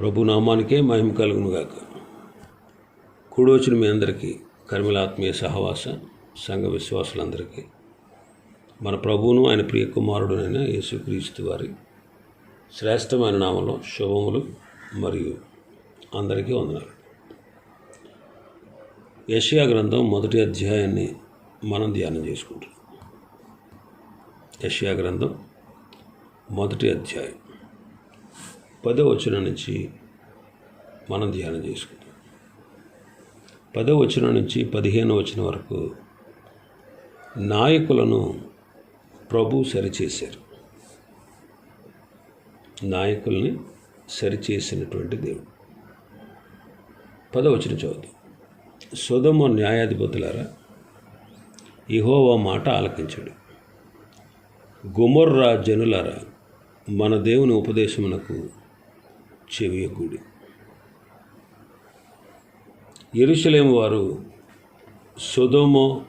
ప్రభు నామానికే మహిమ కలుగునుగాక. కూడొచ్చిన మీ అందరికీ కర్మిలాత్మీయ సహవాస సంఘ విశ్వాసులందరికీ మన ప్రభువును ఆయన ప్రియ కుమారుడునైన యేసుక్రీస్తు వారి శ్రేష్టమైన నామంలో శుభములు మరియు అందరికీ వందనాలు. యషియా గ్రంథం మొదటి అధ్యాయాన్ని మనం ధ్యానం చేసుకుంటాం యషియా గ్రంథం మొదటి అధ్యాయం. పదో వచనం నుంచి మనం ధ్యానం చేసుకుందాం. పదో వచనం నుంచి పదిహేను వచనం వరకు నాయకులను ప్రభు సరిచేశారు. నాయకుల్ని సరిచేసినటువంటి దేవుడు. పదవచనం చదువుతాం సుధమ న్యాయాధిపతులారా ఇహోవా మాట ఆలకించడు. గుమర్రా జనులారా మన దేవుని ఉపదేశమునకు చెవియకూడి ఎరుసలేం వారు సుధోమో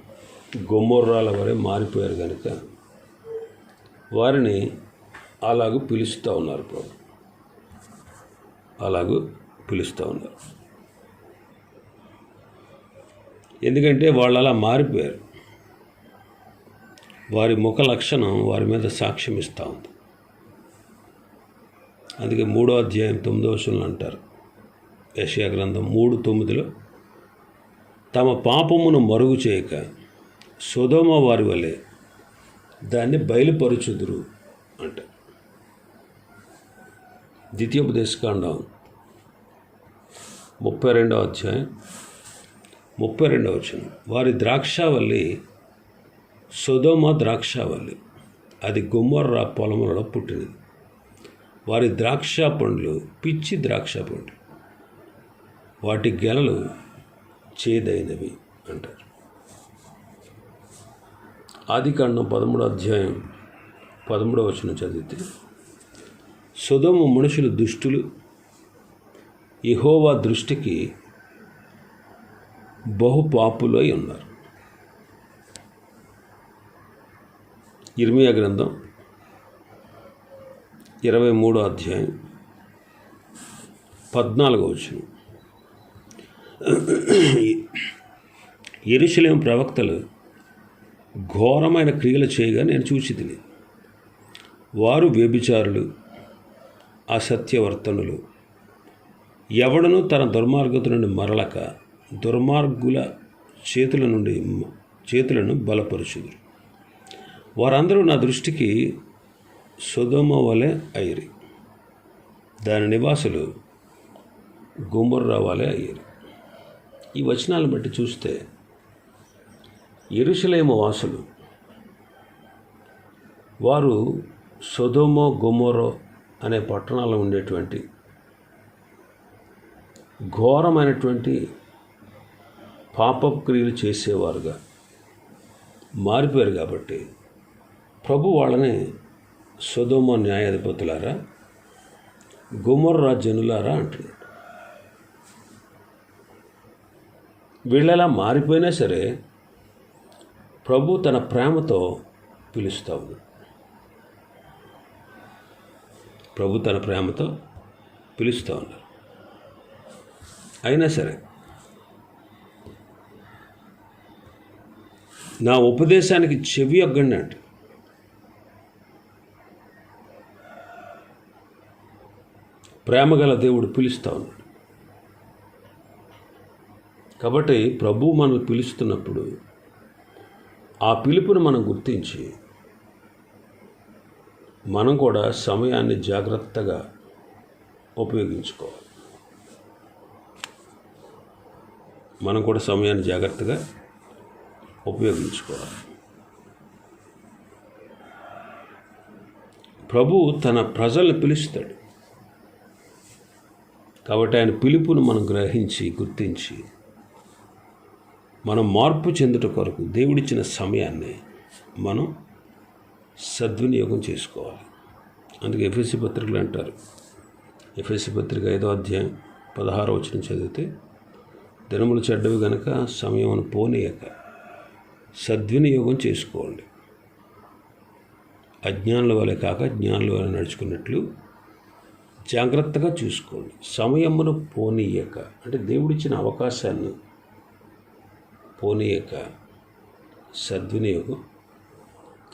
గొమ్మొర్రాల వరే మారిపోయారు కనుక వారిని అలాగూ పిలుస్తూ ఉన్నారు ప్రభు. అలాగూ పిలుస్తూ ఉన్నారు. ఎందుకంటే వాళ్ళు అలా మారిపోయారు. వారి ముఖ లక్షణం వారి మీద సాక్ష్యం ఇస్తూ ఉంది. అందుకే మూడో అధ్యాయం తొమ్మిదో వచనంలో అంటారు. యషయా గ్రంథం మూడు తొమ్మిదిలో తమ పాపమును మరుగు చేయక సుధోమ వారి వలె దాన్ని బయలుపరుచుదురు అంట. ద్వితీయోపదేశకాండం ముప్పై రెండవ అధ్యాయం ముప్పై రెండవ వచనం. వారి ద్రాక్షావల్లి సుధోమ ద్రాక్షావల్లి అది గుమ్మర్రా పొలములలో పుట్టినది. వారి ద్రాక్ష పండ్లు పిచ్చి ద్రాక్ష పండ్లు. వాటి గెలలు చేదైనవి అంటారు. ఆదికాండం పదమూడో అధ్యాయం పదమూడవ వచనం చదివితే సుధమ మనుషులు దుష్టులు ఇహోవా దృష్టికి బహుపాపులై ఉన్నారు. ఇర్మియా గ్రంథం ఇరవై మూడో అధ్యాయం. పద్నాలుగో వచ్చిన ఎరుశలేం ప్రవక్తలు ఘోరమైన క్రియలు చేయగా నేను చూసి తిని వారు వ్యభిచారులు అసత్యవర్తనులు. ఎవడను తన దుర్మార్గత నుండి మరలక దుర్మార్గుల చేతుల నుండి చేతులను బలపరుచుదురు. వారందరూ నా దృష్టికి సుధమ వలె అయిరి దాని నివాసులు గుమ్మర్రా వలె అయ్యారు ఈ వచనాలను బట్టి చూస్తే ఇరుషులేమ వాసులు వారు సొదోమో గుమ్మరో అనే పట్టణాల్లో ఉండేటువంటి ఘోరమైనటువంటి పాపపు క్రియలు చేసేవారుగా. మారిపోయారు కాబట్టి ప్రభు వాళ్ళని సుధోమ న్యాయాధిపతులారా గుమర్రా జనులారా అంటున్నాడు. వీళ్ళలా మారిపోయినా సరే ప్రభు తన ప్రేమతో పిలుస్తూ ఉన్నాడు. ప్రభు తన ప్రేమతో పిలుస్తూ ఉన్నారు అయినా సరే నా ఉపదేశానికి చెవి ఒగ్గండి అంట ప్రేమగల దేవుడు పిలుస్తూ ఉన్నాడు. కాబట్టి ప్రభు మనల్ని పిలుస్తున్నప్పుడు ఆ పిలుపును మనం గుర్తించి మనం కూడా సమయాన్ని జాగ్రత్తగా ఉపయోగించుకోవాలి. మనం కూడా సమయాన్ని జాగ్రత్తగా ఉపయోగించుకోవాలి. ప్రభు తన ప్రజల్ని పిలుస్తాడు. కాబట్టి ఆయన పిలుపును మనం గ్రహించి గుర్తించి మనం మార్పు చెందుట కొరకు దేవుడిచ్చిన సమయాన్ని మనం సద్వినియోగం చేసుకోవాలి. అందుకే ఎఫ్ఎస్సి పత్రికలు అంటారు. ఎఫ్ఎస్సి పత్రిక ఐదో అధ్యాయం పదహారో వచ్చిన చదివితే దినములు చెడ్డవి గనక సమయం పోనీయక సద్వినియోగం చేసుకోండి. అజ్ఞానుల వలె కాక జ్ఞానుల వలె నడుచుకున్నట్లు జాగ్రత్తగా చూసుకోండి. సమయమును పోనీయక. అంటే దేవుడిచ్చిన అవకాశాన్ని పోనీయక. సద్వినియోగం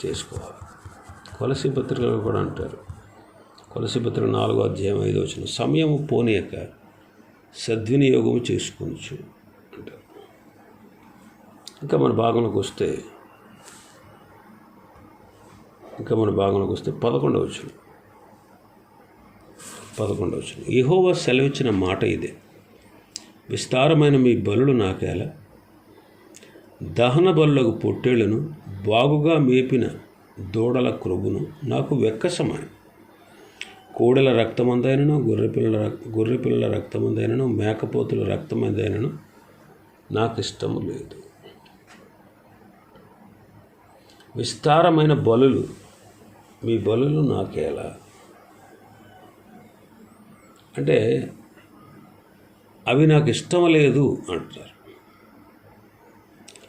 చేసుకోవాలి. కొలసి పత్రికలు కూడా అంటారు. కొలసి పత్రిక నాలుగో అధ్యాయం ఐదో వచ్చిన సమయము పోనీయక. సద్వినియోగం చేసుకోవచ్చు అంటారు. ఇంకా మన భాగంలోకి వస్తే ఇంకా మన భాగంలోకి వస్తే పదకొండవ వచ్చిన పదకొండవ వచ్చిన. సెలవిచ్చిన మాట ఇదే. విస్తారమైన మీ బలులు నాకేలా? దహన బలులకు పొట్టేళ్ళను బాగుగా మేపిన దూడల క్రొవ్వును నాకు వెక్కసమాయం. కోడెల రక్తమందైనను గొర్రెపిల్లల గొర్రెపిల్లల రక్తమందైనను మేకపోతుల రక్తమందైనను నాకు ఇష్టము లేదు. విస్తారమైన బలులు మీ బలులు నాకేలా? అంటే అవి నాకు ఇష్టం లేదు అంటారు.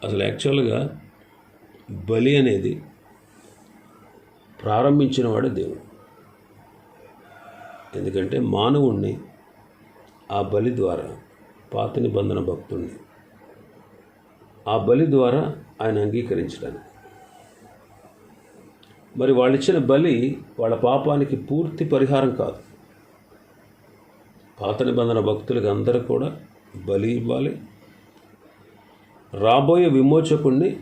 అసలు యాక్చువల్గా బలి అనేది ప్రారంభించిన వాడే దేవుడు. ఎందుకంటే మానవుణ్ణి ఆ బలి ద్వారా పాత నిబంధన భక్తుణ్ణి ఆ బలి ద్వారా ఆయన అంగీకరించడానికి. మరి వాళ్ళు ఇచ్చిన బలి వాళ్ళ పాపానికి పూర్తి పరిహారం కాదు. పాత నిబంధన భక్తులకి అందరూ కూడా బలి ఇవ్వాలి. రాబోయే విమోచకుడిని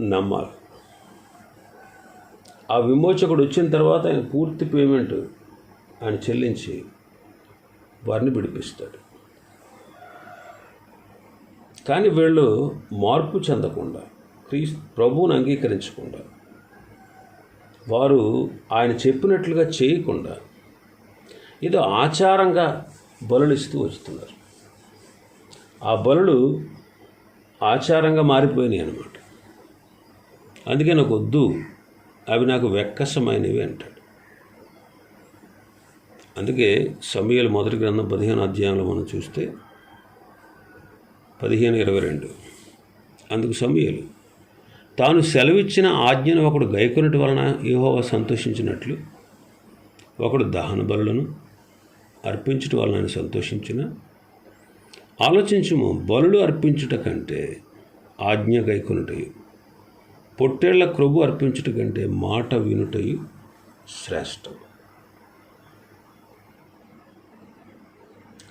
నమ్మాలి. ఆ విమోచకుడు వచ్చిన తర్వాత ఆయన పూర్తి పేమెంట్ ఆయన చెల్లించి వారిని విడిపిస్తాడు. కానీ వీళ్ళు మార్పు చెందకుండా క్రీస్ ప్రభువుని అంగీకరించకుండా వారు ఆయన చెప్పినట్లుగా చేయకుండా ఏదో ఆచారంగా బలులు ఇస్తూ వస్తున్నారు. ఆ బలులు ఆచారంగా మారిపోయినాయి అనమాట అందుకే నాకు వద్దు అవి నాకు వెక్కసమైనవి అంటాడు. అందుకే సమయాలు మొదటి గ్రంథం పదిహేను అధ్యాయంలో మనం చూస్తే పదిహేను ఇరవై రెండు. అందుకు సమయాలు తాను సెలవిచ్చిన ఆజ్ఞను ఒకడు గైకొనటి వలన యహోవ సంతోషించినట్లు ఒకడు దహన బలులను అర్పించుట వలన సంతోషించిన? ఆలోచించము బలులు అర్పించుట కంటే ఆజ్ఞ గైకొనుటయు. పొట్టేళ్ళ క్రొవ్వు అర్పించుట కంటే మాట వినుటయు శ్రేష్టం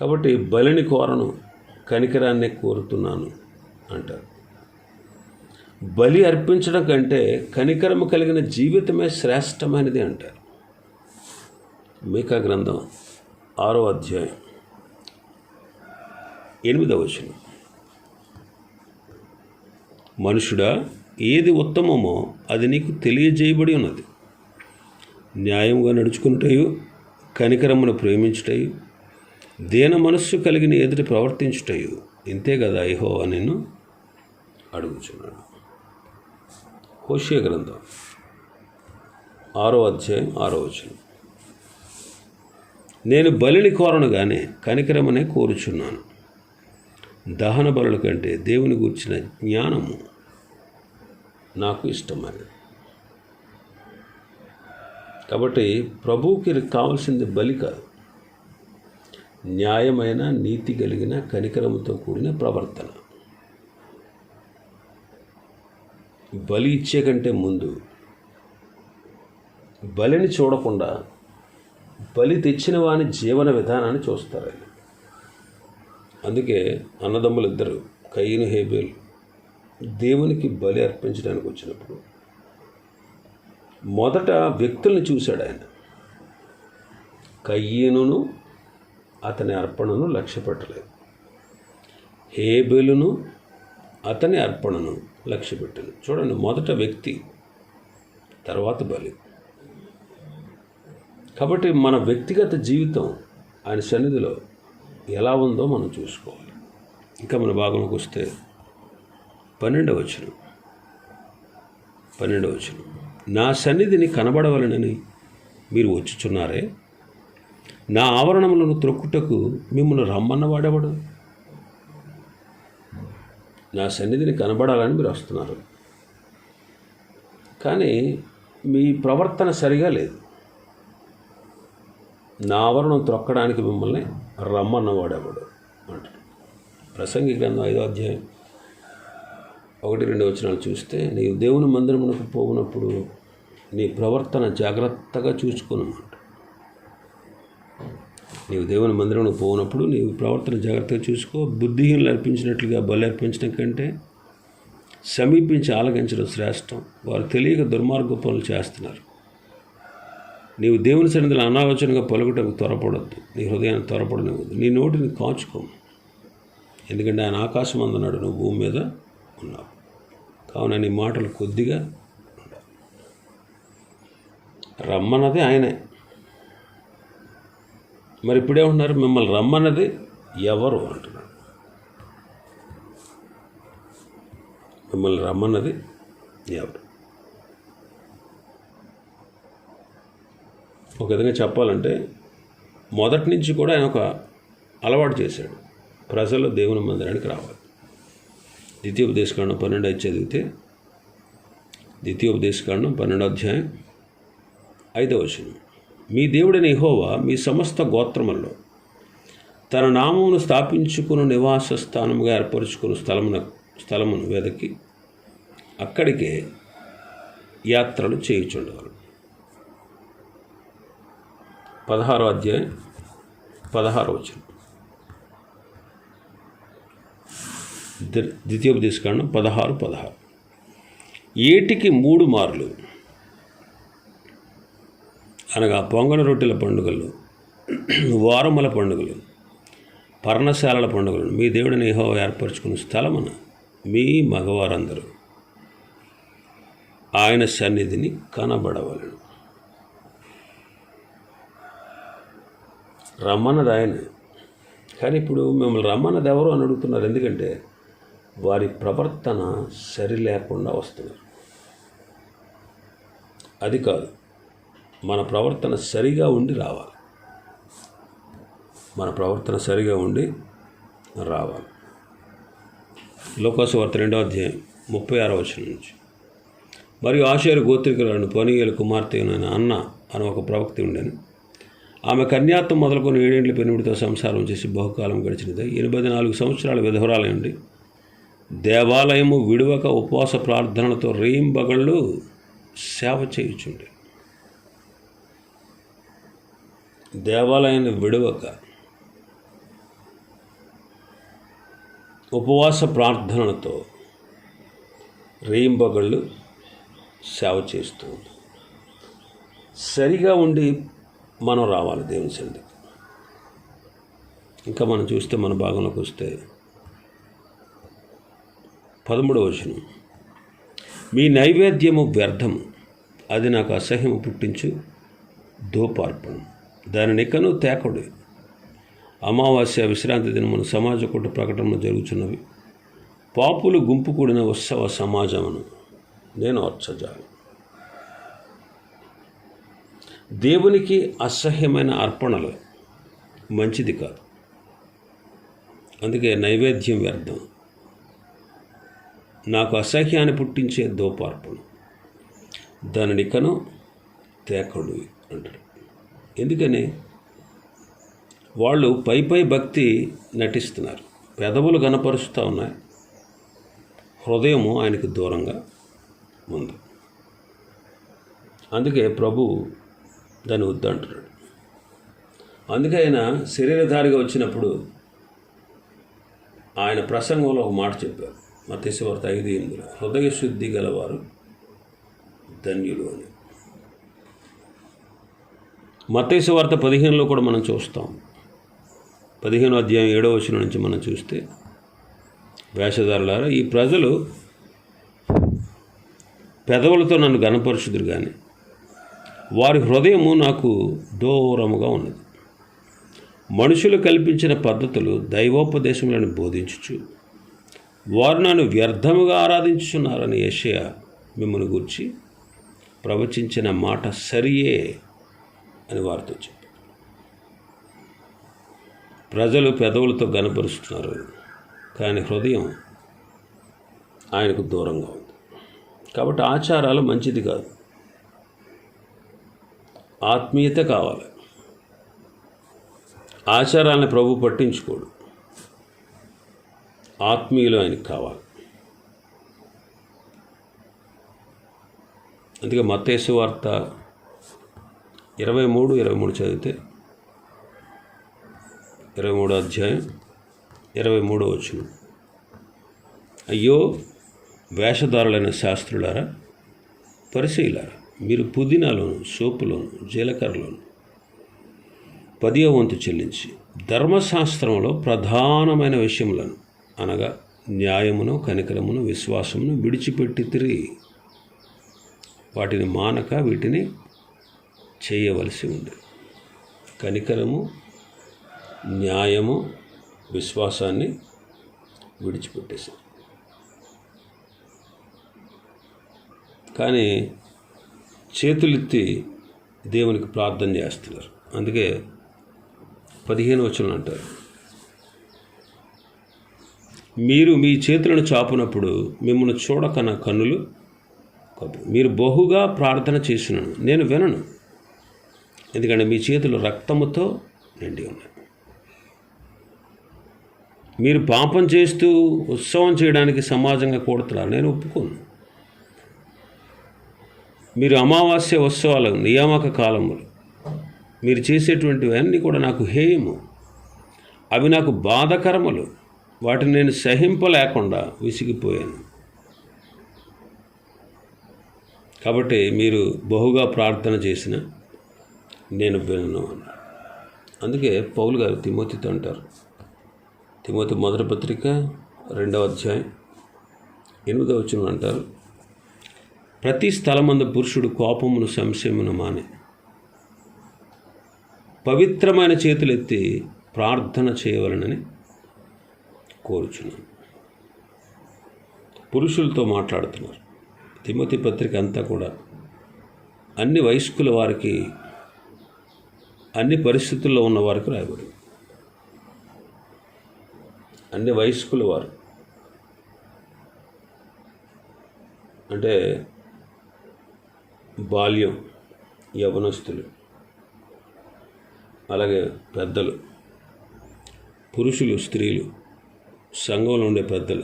కాబట్టి బలిని కోరను కనికరాన్ని కోరుతున్నాను అంటారు. బలి అర్పించడం కంటే కనికరము కలిగిన జీవితమే శ్రేష్టమైనది అంటారు. మీకా గ్రంథం ఆరో అధ్యాయం. ఎనిమిదవ వచనం. మనుషుడా ఏది ఉత్తమమో అది నీకు తెలియజేయబడి ఉన్నది. న్యాయంగా నడుచుకుంటయు కనికరమును ప్రేమించుటయు దేన మనస్సు కలిగిన ఎదుటి ప్రవర్తించుటయు. ఇంతే కదా ఐహోవా నేను అడుగుచున్నాను హోషే గ్రంథం. ఆరో అధ్యాయం ఆరో వచనం. నేను బలిని కోరను కానీ కనికరమనే కోరుచున్నాను. దహన బలుల కంటే దేవుని గురించిన జ్ఞానము నాకు ఇష్టమైనది. కాబట్టి ప్రభువుకి కావాల్సింది బలి కాదు. న్యాయమైన నీతి కలిగిన కనికరముతో కూడిన ప్రవర్తన. బలి ఇచ్చే కంటే ముందు బలిని చూడకుండా బలి తెచ్చిన వాని జీవన విధానాన్ని చూస్తారు ఆయన. అందుకే అన్నదమ్ములు ఇద్దరు కయ్యను హేబేలు దేవునికి బలి అర్పించడానికి వచ్చినప్పుడు మొదట వ్యక్తుల్ని చూశాడు ఆయన. కయ్యనును అతని అర్పణను లక్ష్య పెట్టలేదు. హేబెలును అతని అర్పణను లక్ష్యపెట్టాను చూడండి మొదట వ్యక్తి తర్వాత బలి. కాబట్టి మన వ్యక్తిగత జీవితం ఆయన సన్నిధిలో ఎలా ఉందో మనం చూసుకోవాలి. ఇంకా మన భాగంలోకి వస్తే పన్నెండవ వచనం. పన్నెండవ వచనం. నా సన్నిధిని కనబడవలనని మీరు వచ్చుచున్నారే? నా ఆవరణములను త్రొక్కుటకు మిమ్మల్ని రమ్మన్నవాడెవడు నా సన్నిధిని కనబడాలని మీరు వస్తున్నారు. కానీ మీ ప్రవర్తన సరిగా లేదు. నా ఆవరణం త్రొక్కడానికి మిమ్మల్ని రమ్మన్నవాడేవాడు అంటాడు. ప్రసంగి గ్రంథం ఐదో అధ్యాయం ఒకటి రెండు వచనాలు చూస్తే నీవు దేవుని మందిరమునకు పోవునప్పుడు నీ ప్రవర్తన జాగ్రత్తగా చూసుకున్నమాట నీవు దేవుని మందిరమునకు పోనప్పుడు నీవు ప్రవర్తన జాగ్రత్తగా చూసుకో. బుద్ధిహీనులు అర్పించినట్లుగా బలి అర్పించడం కంటే సమీపించి ఆలగించడం శ్రేష్టం. వారు తెలియక దుర్మార్గ పనులు చేస్తున్నారు. నీవు దేవుని సన్నిధిలో అనాలోచనగా పలుకుటకు త్వరపడద్దు. నీ హృదయాన్ని త్వరపడనివ్వద్దు. నీ నోటిని కాచుకో. ఎందుకంటే ఆయన ఆకాశం అందున్నాడు నువ్వు భూమి మీద ఉన్నావు. కావున నీ మాటలు కొద్దిగా రమ్మన్నది ఆయనే. మరి ఇప్పుడే ఉన్నారు మిమ్మల్ని రమ్మన్నది ఎవరు అంటున్నాడు మిమ్మల్ని రమ్మన్నది ఎవరు? ఒక విధంగా చెప్పాలంటే మొదటి నుంచి కూడా ఆయన ఒక అలవాటు చేశాడు. ప్రజలు దేవుని మందిరానికి రావాలి. ద్వితీయోపదేశకాండం పన్నెండు ఐదు చదివితే ద్వితీయోపదేశకాండం పన్నెండో అధ్యాయం ఐదవ వచనం. మీ దేవుడైన ఇహోవా మీ సమస్త గోత్రముల్లో తన నామమును స్థాపించుకుని నివాస స్థానముగా ఏర్పరచుకుని స్థలమున స్థలమును వెదకి అక్కడికే యాత్రలు చేయుచుండగలరు పదహారో అధ్యాయం పదహారో వచనం. ద్వి- ద్వితీయోపదేశకాండం పదహారు పదహారు. ఏటికి మూడు మార్లు? అనగా పొంగన రొట్టెల పండుగలు వారముల పండుగలు పర్ణశాలల పండుగలు. మీ దేవుడిని హో ఏర్పరచుకున్న స్థలమున మీ మగవారందరూ ఆయన సన్నిధిని కనబడవలను. రమ్మన్నది ఆయన కానీ ఇప్పుడు మిమ్మల్ని రమ్మన్నది ఎవరు అని అడుగుతున్నారు. ఎందుకంటే వారి ప్రవర్తన సరి లేకుండా వస్తున్నారు. అది కాదు. మన ప్రవర్తన సరిగా ఉండి రావాలి. మన ప్రవర్తన సరిగా ఉండి రావాలి. లోకాసువార్త రెండో అధ్యాయం ముప్పై ఆరో వచ్చిన నుంచి. మరియు ఆశేరు గోత్రికులను పనీయుల కుమార్తె అన్న అని ఒక ప్రవక్తి ఉండేను. ఆమె కన్యాత్వం మొదలుకొని ఏడేండ్ల పెనుడితో సంసారం చేసి బహుకాలం గడిచినది. ఎనభై నాలుగు సంవత్సరాల విధవరాలయండి దేవాలయము విడువక ఉపవాస ప్రార్థనలతో రేయింబగళ్ళు సేవ చేయుచుండే. దేవాలయాన్ని విడవక ఉపవాస ప్రార్థనలతో రేయింబగళ్ళు సేవ చేస్తూ సరిగా ఉండి మనం రావాలి దేవుని సన్నిధికి. ఇంకా మనం చూస్తే మన భాగంలోకి వస్తే పదమూడవ వచనం. మీ నైవేద్యము వ్యర్థము అది నాకు అసహ్యము పుట్టించు దోపార్పణం దానిని ఇకను తేకడు. అమావాస్య విశ్రాంతి దినమున సమాజ కూట ప్రకటనలు జరుగుతున్నవి పాపులు గుంపు కూడిన ఉత్సవ సమాజమును నేను అర్చజాలి. దేవునికి అసహ్యమైన అర్పణలు మంచిది కాదు. అందుకే నైవేద్యం వ్యర్థం. నాకు అసహ్యాన్ని పుట్టించే దోపార్పణ. దానిని కను తేకడు అంటాడు. ఎందుకని? వాళ్ళు పై పై భక్తి నటిస్తున్నారు. పెదవులు కనపరుస్తూ ఉన్నాయి. హృదయము ఆయనకు దూరంగా ఉంది. అందుకే ప్రభు దాన్ని వద్దంటున్నాడు అందుకే ఆయన శరీరధారిగా వచ్చినప్పుడు ఆయన ప్రసంగంలో ఒక మాట చెప్పారు. మత్స్యవార్త ఐదు ఎనిమిదిలో హృదయ శుద్ధి గలవారు ధన్యులు అని. మత్స్యవార్త వార్త పదిహేనులో కూడా మనం చూస్తాం. పదిహేను అధ్యాయం ఏడవ వచనం నుంచి మనం చూస్తే వేషధారులారా ఈ ప్రజలు పెదవులతో నన్ను గనపరుచుదురు కానీ వారి హృదయము నాకు దూరముగా ఉన్నది. మనుషులు కల్పించిన పద్ధతులు దైవోపదేశములను బోధించుచు వారు నన్ను వ్యర్థముగా ఆరాధించుచున్నారని యషయ మిమ్మల్ని గురించి ప్రవచించిన మాట సరియే అని వారితో చెప్పారు ప్రజలు పెదవులతో గనపరుస్తున్నారు కానీ హృదయం ఆయనకు దూరంగా ఉంది. కాబట్టి ఆచారాలు మంచిది కాదు. ఆత్మీయత కావాలి. ఆచారాలను ప్రభు పట్టించుకోడు. ఆత్మీయులు ఆయనకు కావాలి. అందుకే మత్తేసు వార్త ఇరవై మూడు ఇరవై మూడు చదివితే ఇరవై మూడో అధ్యాయం ఇరవై మూడో వచ్చిన అయ్యో వేషధారులైన శాస్త్రులారా పరిశీలారా మీరు పుదీనాలోను సోపులోను జీలకర్రలోను పదియో వంతు చెల్లించి ధర్మశాస్త్రంలో ప్రధానమైన విషయములను అనగా న్యాయమును కనికరమును విశ్వాసమును విడిచిపెట్టి తిరిగి వాటిని మానక వీటిని చేయవలసి ఉంది. కనికరము న్యాయము విశ్వాసాన్ని విడిచిపెట్టేశారు కానీ చేతులెత్తి దేవునికి ప్రార్థన చేస్తున్నారు. అందుకే పదిహేను వచనం అంటారు. మీరు మీ చేతులను చాపునప్పుడు మిమ్మల్ని చూడక నా కన్నులు మీరు బహుగా ప్రార్థన చేసినాను. నేను వినను. ఎందుకంటే మీ చేతులు రక్తముతో నిండి ఉన్నాయి. మీరు పాపం చేస్తూ ఉత్సవం చేయడానికి సమాజంగా కూడుతున్నారు. నేను ఒప్పుకోను. మీరు అమావాస్య ఉత్సవాలు నియామక కాలములు. మీరు చేసేటువంటివన్నీ కూడా నాకు హేయము. అవి నాకు బాధకరములు. వాటిని నేను సహింపలేకుండా విసిగిపోయాను. కాబట్టి మీరు బహుగా ప్రార్థన చేసిన నేను వినను అందుకే పౌలు గారు తిమోతితో అంటారు. తిమోతి మొదటి పత్రిక రెండవ అధ్యాయం ఎనిమిదవ వచ్చిన అంటారు. ప్రతి స్థలమందు పురుషుడు కోపమును సంశయమును మానే. పవిత్రమైన చేతులెత్తి ప్రార్థన చేయవలనని కోరుచున్నాను. పురుషులతో మాట్లాడుతున్నారు. తిమ్మతి పత్రిక అంతా కూడా అన్ని వయస్కుల వారికి అన్ని పరిస్థితుల్లో ఉన్న వారికి రాయబడి అన్ని వయస్కుల వారు. అంటే బాల్యం యవనస్తులు అలాగే పెద్దలు పురుషులు స్త్రీలు సంఘంలో ఉండే పెద్దలు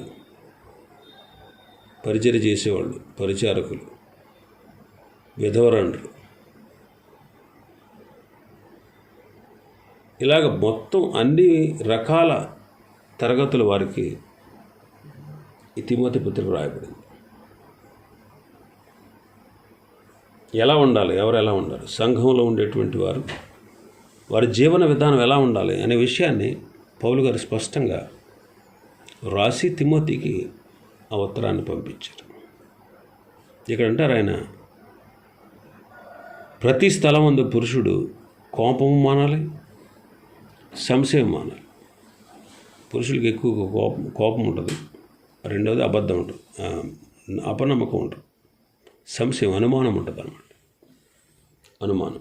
పరిచయ చేసేవాళ్ళు పరిచారకులు విధవరండ్రు. ఇలాగ మొత్తం అన్ని రకాల తరగతుల వారికి ఈ తిమోతి పత్రిక రాయబడింది. ఎలా ఉండాలి? ఎవరు ఎలా ఉండాలి? సంఘంలో ఉండేటువంటి వారు వారి జీవన విధానం ఎలా ఉండాలి అనే విషయాన్ని పౌలు గారు స్పష్టంగా రాసి తిమోతికి ఆ ఉత్తరాన్ని పంపించారు. ఇక్కడ అంటారు ఆయన ప్రతి స్థలం అందు పురుషుడు కోపము మానాలి సంశయం మానాలి. పురుషులకి ఎక్కువ కోపం కోపం ఉంటుంది రెండవది అబద్ధం ఉంటుంది. అపనమ్మకం ఉంటుంది. సంశయం అనుమానం ఉంటుంది అనమాట అనుమానం.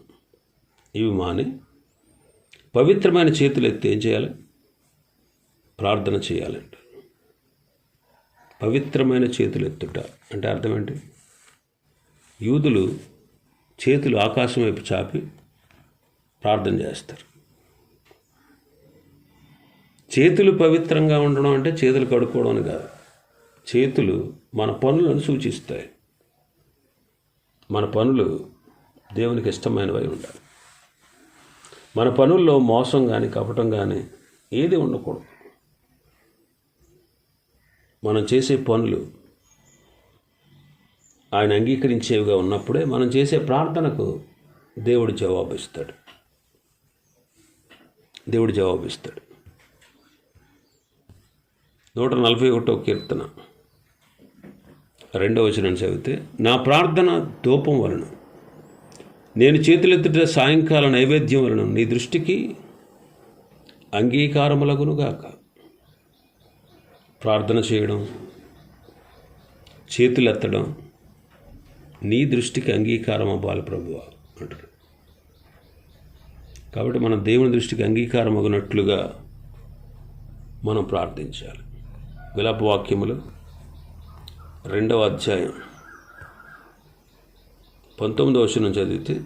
ఇవి మాని పవిత్రమైన చేతులు ఎత్తి ఏం చేయాలి? ప్రార్థన చేయాలంట పవిత్రమైన చేతులు ఎత్తుట అంటే అర్థం ఏంటి? యూదులు చేతులు ఆకాశం వైపు చాపి ప్రార్థన చేస్తారు. చేతులు పవిత్రంగా ఉండడం అంటే చేతులు కడుక్కోవడం అని కాదు. చేతులు మన పనులను సూచిస్తాయి. మన పనులు దేవునికి ఇష్టమైనవై ఉండాలి. మన పనుల్లో మోసం కానీ కపటం కానీ ఏది ఉండకూడదు. మనం చేసే పనులు ఆయన అంగీకరించేవిగా ఉన్నప్పుడే మనం చేసే ప్రార్థనకు దేవుడు జవాబిస్తాడు. దేవుడు జవాబిస్తాడు. నూట నలభై ఒకటో కీర్తన. రెండవ వచనం చదివితే నా ప్రార్థన ధూపం వలన నేను చేతులెత్తుట సాయంకాల నైవేద్యం వలన నీ దృష్టికి అంగీకారములగునుగాక ప్రార్థన చేయడం చేతులెత్తడం నీ దృష్టికి అంగీకారం అవ్వాలి ప్రభువ అంటారు. కాబట్టి మన దేవుని దృష్టికి అంగీకారం అగినట్లుగా మనం ప్రార్థించాలి. విలాప వాక్యములు రెండవ అధ్యాయం. పంతొమ్మిదవ వచనం చదివితే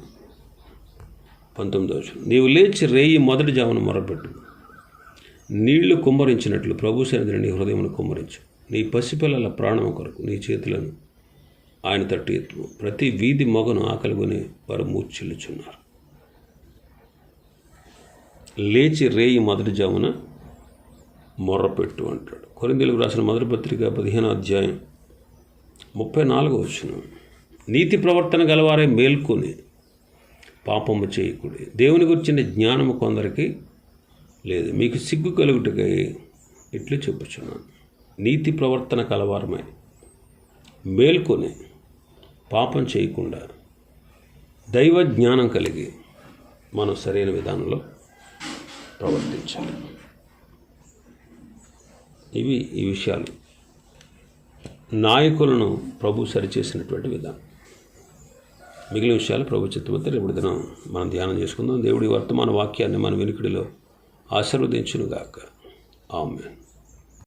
పంతొమ్మిదో వచనం. నీవు లేచి రేయి మొదటి జామున మొరపెట్టు. నీళ్ళు కుమ్మరించినట్లు ప్రభు సన్నిధిని నీ హృదయమును కుమ్మరించు. నీ పసిపిల్లల ప్రాణం కొరకు నీ చేతులను ఆయన తట్టు ఎత్తు. ప్రతి వీధి మొగను ఆకలిగొని వారు మూర్చిల్లుచున్నారు లేచి రేయి మొదటి జామున మొర్రపెట్టు అంటాడు. కొరిందీలకు రాసిన మొదటి పత్రిక పదిహేను అధ్యాయం ముప్పై నాలుగో వచ్చిన నీతి ప్రవర్తన గలవారే మేల్కొని పాపము చేయకూడదు. దేవుని గురించిన జ్ఞానము కొందరికి లేదు. మీకు సిగ్గు కలుగుటకై ఇట్లు చెప్పుచున్నాను. నీతి ప్రవర్తన కలవారమే మేల్కొని పాపం చేయకుండా దైవ జ్ఞానం కలిగి మనం సరైన విధానంలో ప్రవర్తించాలి. ఇవి ఈ విషయాలు. నాయకులను ప్రభు సరిచేసినటువంటి విధానం. మిగిలిన విషయాలు ప్రభు చిత్తమంతా రేపటి దినం మనం ధ్యానం చేసుకుందాం. దేవుడి వర్తమాన వాక్యాన్ని మన వెనుకడిలో ఆశీర్వదించునుగాక. ఆమెన్.